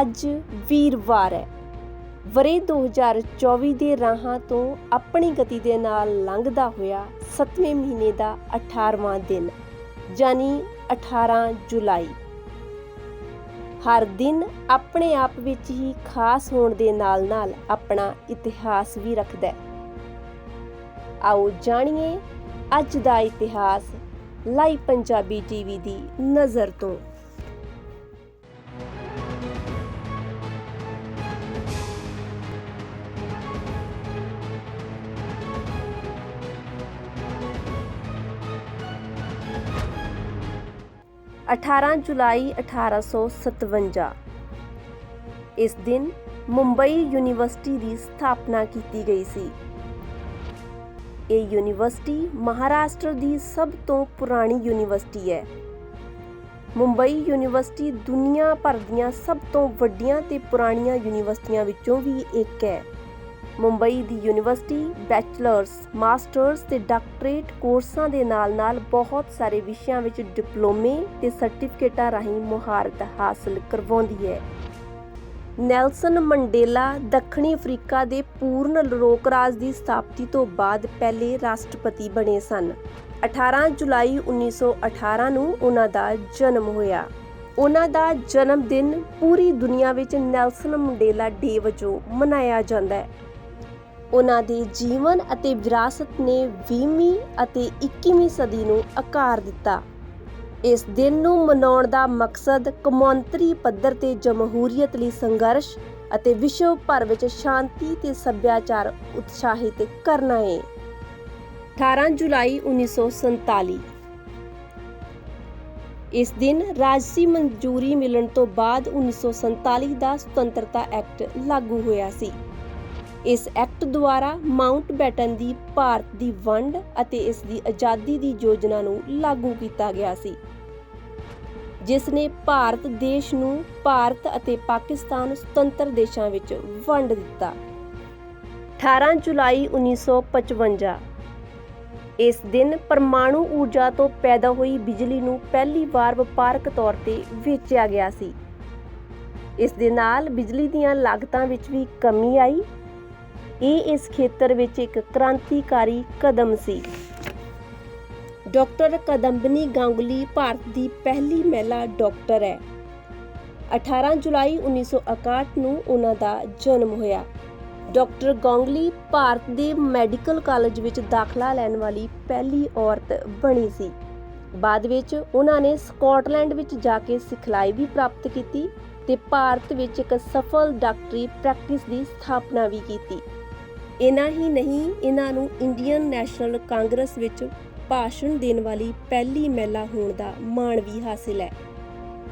ਅੱਜ ਵੀਰਵਾਰ ਹੈ। ਵਰੇ 2024 ਦੇ ਰਾਹਾਂ ਤੋਂ ਆਪਣੀ ਗਤੀ ਦੇ ਨਾਲ ਲੰਘਦਾ ਹੋਇਆ 7ਵੇਂ ਮਹੀਨੇ ਦਾ 18ਵਾਂ ਦਿਨ ਯਾਨੀ 18 ਜੁਲਾਈ। ਹਰ ਦਿਨ ਆਪਣੇ ਆਪ ਵਿੱਚ ਹੀ ਖਾਸ ਹੋਣ ਦੇ ਨਾਲ-ਨਾਲ ਆਪਣਾ ਇਤਿਹਾਸ ਵੀ ਰੱਖਦਾ ਹੈ। ਆਓ ਜਾਣੀਏ ਅੱਜ ਦਾ ਇਤਿਹਾਸ ਲਾਈਵ ਪੰਜਾਬੀ ਟੀਵੀ ਦੀ ਨਜ਼ਰ ਤੋਂ। 18 ਜੁਲਾਈ 1857 ਇਸ ਦਿਨ ਮੁੰਬਈ ਯੂਨੀਵਰਸਿਟੀ ਦੀ ਸਥਾਪਨਾ ਕੀਤੀ ਗਈ ਸੀ। ਇਹ ਯੂਨੀਵਰਸਿਟੀ ਮਹਾਰਾਸ਼ਟਰ ਦੀ ਸਭ ਤੋਂ ਪੁਰਾਣੀ ਯੂਨੀਵਰਸਿਟੀ ਹੈ। ਮੁੰਬਈ ਯੂਨੀਵਰਸਿਟੀ ਦੁਨੀਆ ਭਰ ਦੀਆਂ ਸਭ ਤੋਂ ਵੱਡੀਆਂ ਤੇ ਪੁਰਾਣੀਆਂ ਯੂਨੀਵਰਸਿਟੀਆਂ ਵਿੱਚੋਂ ਵੀ ਇੱਕ ਹੈ। ਮੁੰਬਈ ਦੀ ਯੂਨੀਵਰਸਿਟੀ, ਬੈਚਲਰਸ, ਮਾਸਟਰਸ ਤੇ ਡਾਕਟਰੇਟ ਕੋਰਸਾਂ ਦੇ ਨਾਲ-ਨਾਲ ਬਹੁਤ ਸਾਰੇ ਵਿਸ਼ਿਆਂ ਵਿੱਚ ਡਿਪਲੋਮੇ ਤੇ ਸਰਟੀਫਿਕੇਟਾਂ ਰਾਹੀਂ ਮੁਹਾਰਤ ਹਾਸਲ ਕਰਵਾਉਂਦੀ ਹੈ। ਨੈਲਸਨ ਮੰਡੇਲਾ ਦੱਖਣੀ ਅਫਰੀਕਾ ਦੇ ਪੂਰਨ ਲੋਕ ਰਾਜ ਦੀ ਸਥਾਪਤੀ ਤੋਂ ਬਾਅਦ ਪਹਿਲੇ ਰਾਸ਼ਟਰਪਤੀ ਬਣੇ ਸਨ। 18 ਜੁਲਾਈ 1918 ਨੂੰ ਉਹਨਾਂ ਦਾ ਜਨਮ ਹੋਇਆ। ਉਹਨਾਂ ਦਾ ਜਨਮ ਦਿਨ ਪੂਰੀ ਦੁਨੀਆ ਵਿੱਚ ਨੈਲਸਨ ਮੰਡੇਲਾ ਡੇ ਵਜੋਂ ਮਨਾਇਆ ਜਾਂਦਾ ਹੈ। ਉਹਨਾਂ ਦੇ ਜੀਵਨ ਅਤੇ ਵਿਰਾਸਤ ਨੇ 20ਵੀਂ ਅਤੇ 21ਵੀਂ ਸਦੀ ਨੂੰ ਆਕਾਰ ਦਿੱਤਾ। ਇਸ ਦਿਨ ਨੂੰ ਮਨਾਉਣ ਦਾ ਮਕਸਦ ਕੌਮਾਂਤਰੀ ਪੱਧਰ ਤੇ ਜਮਹੂਰੀਅਤ ਲਈ ਸੰਘਰਸ਼ ਅਤੇ ਵਿਸ਼ਵ ਭਰ ਵਿੱਚ ਸ਼ਾਂਤੀ ਤੇ ਸੱਭਿਆਚਾਰ ਉਤਸ਼ਾਹਿਤ ਕਰਨਾ ਹੈ 18 ਜੁਲਾਈ 1947 ਇਸ ਦਿਨ ਰਾਜਸੀ ਮਨਜ਼ੂਰੀ ਮਿਲਣ ਤੋਂ ਬਾਅਦ 1947 ਦਾ ਸੁਤੰਤਰਤਾ ਐਕਟ ਲਾਗੂ ਹੋਇਆ ਸੀ। ਇਸ ਐਕਟ ਦੁਆਰਾ ਮਾਊਂਟ ਬੈਟਨ ਦੀ ਭਾਰਤ ਦੀ ਵੰਡ ਅਤੇ ਇਸ ਦੀ ਆਜ਼ਾਦੀ ਦੀ ਯੋਜਨਾ ਨੂੰ ਲਾਗੂ ਕੀਤਾ ਗਿਆ ਸੀ, ਜਿਸ ਨੇ ਭਾਰਤ ਦੇਸ਼ ਨੂੰ ਭਾਰਤ ਅਤੇ ਪਾਕਿਸਤਾਨ ਸੁਤੰਤਰ ਦੇਸ਼ਾਂ ਵਿੱਚ ਵੰਡ ਦਿੱਤਾ। 18 ਜੁਲਾਈ 1955 ਇਸ ਦਿਨ ਪਰਮਾਣੂ ਊਰਜਾ ਤੋਂ ਪੈਦਾ ਹੋਈ ਬਿਜਲੀ ਨੂੰ ਪਹਿਲੀ ਵਾਰ ਵਪਾਰਕ ਤੌਰ ਤੇ ਵੇਚਿਆ ਗਿਆ ਸੀ। ਇਸ ਦੇ ਨਾਲ ਬਿਜਲੀ ਦੀਆਂ ਲਾਗਤਾਂ ਵਿੱਚ ਵੀ ਕਮੀ ਆਈ ਇਹ ਇਸ ਖੇਤਰ ਵਿੱਚ ਇੱਕ ਕ੍ਰਾਂਤੀਕਾਰੀ ਕਦਮ ਸੀ। ਡਾਕਟਰ ਕਦੰਬਨੀ ਗਾਂਗੁਲੀ ਭਾਰਤ ਦੀ ਪਹਿਲੀ ਮਹਿਲਾ ਡਾਕਟਰ ਹੈ। 18 ਜੁਲਾਈ 1961 ਨੂੰ ਉਹਨਾਂ ਦਾ ਜਨਮ ਹੋਇਆ। ਡਾਕਟਰ ਗਾਂਗਲੀ ਭਾਰਤ ਦੇ ਮੈਡੀਕਲ ਕਾਲਜ ਵਿੱਚ ਦਾਖਲਾ ਲੈਣ ਵਾਲੀ ਪਹਿਲੀ ਔਰਤ ਬਣੀ ਸੀ। ਬਾਅਦ ਵਿੱਚ ਉਹਨਾਂ ਨੇ ਸਕਾਟਲੈਂਡ ਵਿੱਚ ਜਾ ਕੇ ਸਿਖਲਾਈ ਵੀ ਪ੍ਰਾਪਤ ਕੀਤੀ ਤੇ ਭਾਰਤ ਵਿੱਚ ਇੱਕ ਸਫਲ ਡਾਕਟਰੀ ਪ੍ਰੈਕਟਿਸ ਦੀ ਸਥਾਪਨਾ ਵੀ ਕੀਤੀ। ਇਨਾ ਹੀ ਨਹੀਂ ਇਹਨਾਂ ਨੂੰ ਇੰਡੀਅਨ ਨੈਸ਼ਨਲ ਕਾਂਗਰਸ ਵਿੱਚ ਭਾਸ਼ਣ ਦੇਣ ਵਾਲੀ ਪਹਿਲੀ ਮਹਿਲਾ ਹੋਣ ਦਾ ਮਾਣ ਵੀ ਹਾਸਿਲ ਹੈ।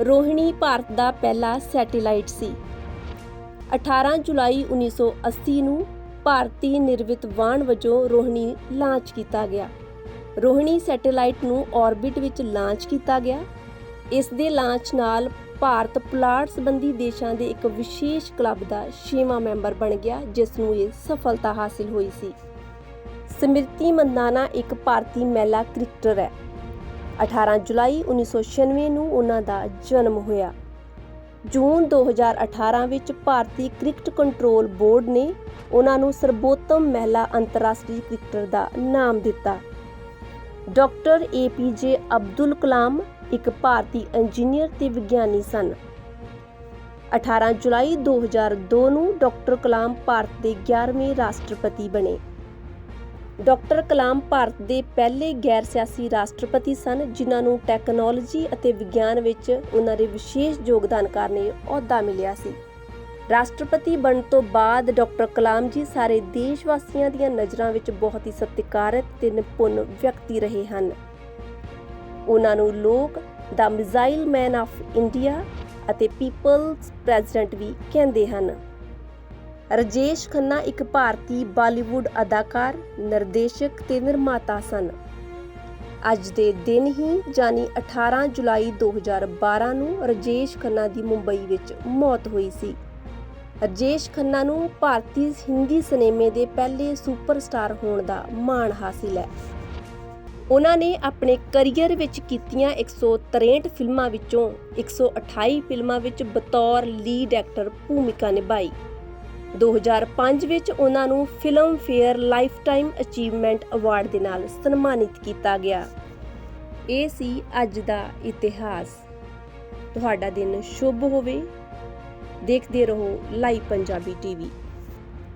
ਰੋਹਿਣੀ ਭਾਰਤ ਦਾ ਪਹਿਲਾ ਸੈਟੇਲਾਈਟ ਸੀ। 18 ਜੁਲਾਈ 1980 ਨੂੰ ਭਾਰਤੀ ਨਿਰਵਿਤ ਵਾਹਨ ਵਜੋਂ ਰੋਹਿਣੀ ਲਾਂਚ ਕੀਤਾ ਗਿਆ। ਰੋਹਿਣੀ ਸੈਟੇਲਾਈਟ ਨੂੰ ਆਰਬਿਟ ਵਿੱਚ ਲਾਂਚ ਕੀਤਾ ਗਿਆ। ਇਸ ਦੇ ਲਾਂਚ ਨਾਲ ਭਾਰਤ ਪੁਲਾੜ ਸੰਬੰਧੀ ਦੇਸ਼ਾਂ ਦੇ ਇੱਕ ਵਿਸ਼ੇਸ਼ ਕਲੱਬ ਦਾ ਛੇਵਾਂ ਮੈਂਬਰ ਬਣ ਗਿਆ, ਜਿਸ ਨੂੰ ਇਹ ਸਫਲਤਾ ਹਾਸਿਲ ਹੋਈ ਸੀ। ਸਮ੍ਰਿਤੀ ਮੰਦਾਨਾ ਇੱਕ ਭਾਰਤੀ ਮਹਿਲਾ ਕ੍ਰਿਕਟਰ ਹੈ। 18 ਜੁਲਾਈ 1996 ਨੂੰ ਉਹਨਾਂ ਦਾ ਜਨਮ ਹੋਇਆ। ਜੂਨ 2018 ਵਿੱਚ ਭਾਰਤੀ ਕ੍ਰਿਕਟ ਕੰਟਰੋਲ ਬੋਰਡ ਨੇ ਉਹਨਾਂ ਨੂੰ ਸਰਬੋਤਮ ਮਹਿਲਾ ਅੰਤਰਰਾਸ਼ਟਰੀ ਕ੍ਰਿਕਟਰ ਦਾ ਨਾਮ ਦਿੱਤਾ। ਡਾਕਟਰ ਏਪੀਜੇ ਅਬਦੁਲ ਕਲਾਮ ਇੱਕ ਭਾਰਤੀ ਇੰਜੀਨੀਅਰ ਤੇ ਵਿਗਿਆਨੀ ਸਨ। 18 ਜੁਲਾਈ 2002 ਨੂੰ ਡਾਕਟਰ ਕਲਾਮ ਭਾਰਤ ਦੇ 11ਵੇਂ ਰਾਸ਼ਟਰਪਤੀ ਬਣੇ। ਡਾਕਟਰ ਕਲਾਮ ਭਾਰਤ ਦੇ ਪਹਿਲੇ ਗੈਰ ਸਿਆਸੀ ਰਾਸ਼ਟਰਪਤੀ ਸਨ, ਜਿਨ੍ਹਾਂ ਨੂੰ ਟੈਕਨੋਲੋਜੀ ਅਤੇ ਵਿਗਿਆਨ ਵਿੱਚ ਉਹਨਾਂ ਦੇ ਵਿਸ਼ੇਸ਼ ਯੋਗਦਾਨ ਕਾਰਨ ਅਹੁਦਾ ਮਿਲਿਆ ਸੀ। ਰਾਸ਼ਟਰਪਤੀ ਬਣਨ ਤੋਂ ਬਾਅਦ ਡਾਕਟਰ ਕਲਾਮ ਜੀ ਸਾਰੇ ਦੇਸ਼ ਵਾਸੀਆਂ ਦੀਆਂ ਨਜ਼ਰਾਂ ਵਿੱਚ ਬਹੁਤ ਹੀ ਸਤਿਕਾਰਤ ਤੇ ਨਿਪੁੰਨ ਵਿਅਕਤੀ ਰਹੇ ਹਨ। ਉਹਨਾਂ ਨੂੰ ਲੋਕ ਦਾ ਮਿਜ਼ਾਈਲ ਮੈਨ ਆਫ ਇੰਡੀਆ ਅਤੇ ਪੀਪਲਸ ਪ੍ਰੈਜ਼ੀਡੈਂਟ ਵੀ ਕਹਿੰਦੇ ਹਨ। ਰਜੇਸ਼ ਖੰਨਾ ਇੱਕ ਭਾਰਤੀ ਬਾਲੀਵੁੱਡ ਅਦਾਕਾਰ, ਨਿਰਦੇਸ਼ਕ ਤੇ ਨਿਰਮਾਤਾ ਸਨ। ਅੱਜ ਦੇ ਦਿਨ ਹੀ ਜਾਨੀ 18 ਜੁਲਾਈ 2012 ਨੂੰ ਰਜੇਸ਼ ਖੰਨਾ ਦੀ ਮੁੰਬਈ ਵਿੱਚ ਮੌਤ ਹੋਈ ਸੀ। ਰਜੇਸ਼ ਖੰਨਾ ਨੂੰ ਭਾਰਤੀ ਹਿੰਦੀ ਸਿਨੇਮੇ ਦੇ ਪਹਿਲੇ ਸੁਪਰਸਟਾਰ ਹੋਣ ਦਾ ਮਾਣ ਹਾਸਿਲ ਹੈ। ਉਹਨਾਂ ਨੇ ਆਪਣੇ ਕੈਰੀਅਰ ਵਿੱਚ ਕੀਤੀਆਂ 163 ਫਿਲਮਾਂ ਵਿੱਚੋਂ 128 ਫਿਲਮਾਂ ਵਿੱਚ ਬਤੌਰ ਲੀਡ ਐਕਟਰ ਭੂਮਿਕਾ ਨਿਭਾਈ। 2005 ਵਿੱਚ ਉਹਨਾਂ ਨੂੰ Filmfare lifetime achievement award ਦੇ ਨਾਲ ਸਨਮਾਨਿਤ ਕੀਤਾ ਗਿਆ। ਇਹ ਸੀ ਅੱਜ ਦਾ ਇਤਿਹਾਸ। ਤੁਹਾਡਾ ਦਿਨ ਸ਼ੁਭ ਹੋਵੇ। ਦੇਖਦੇ ਰਹੋ live Punjabi TV.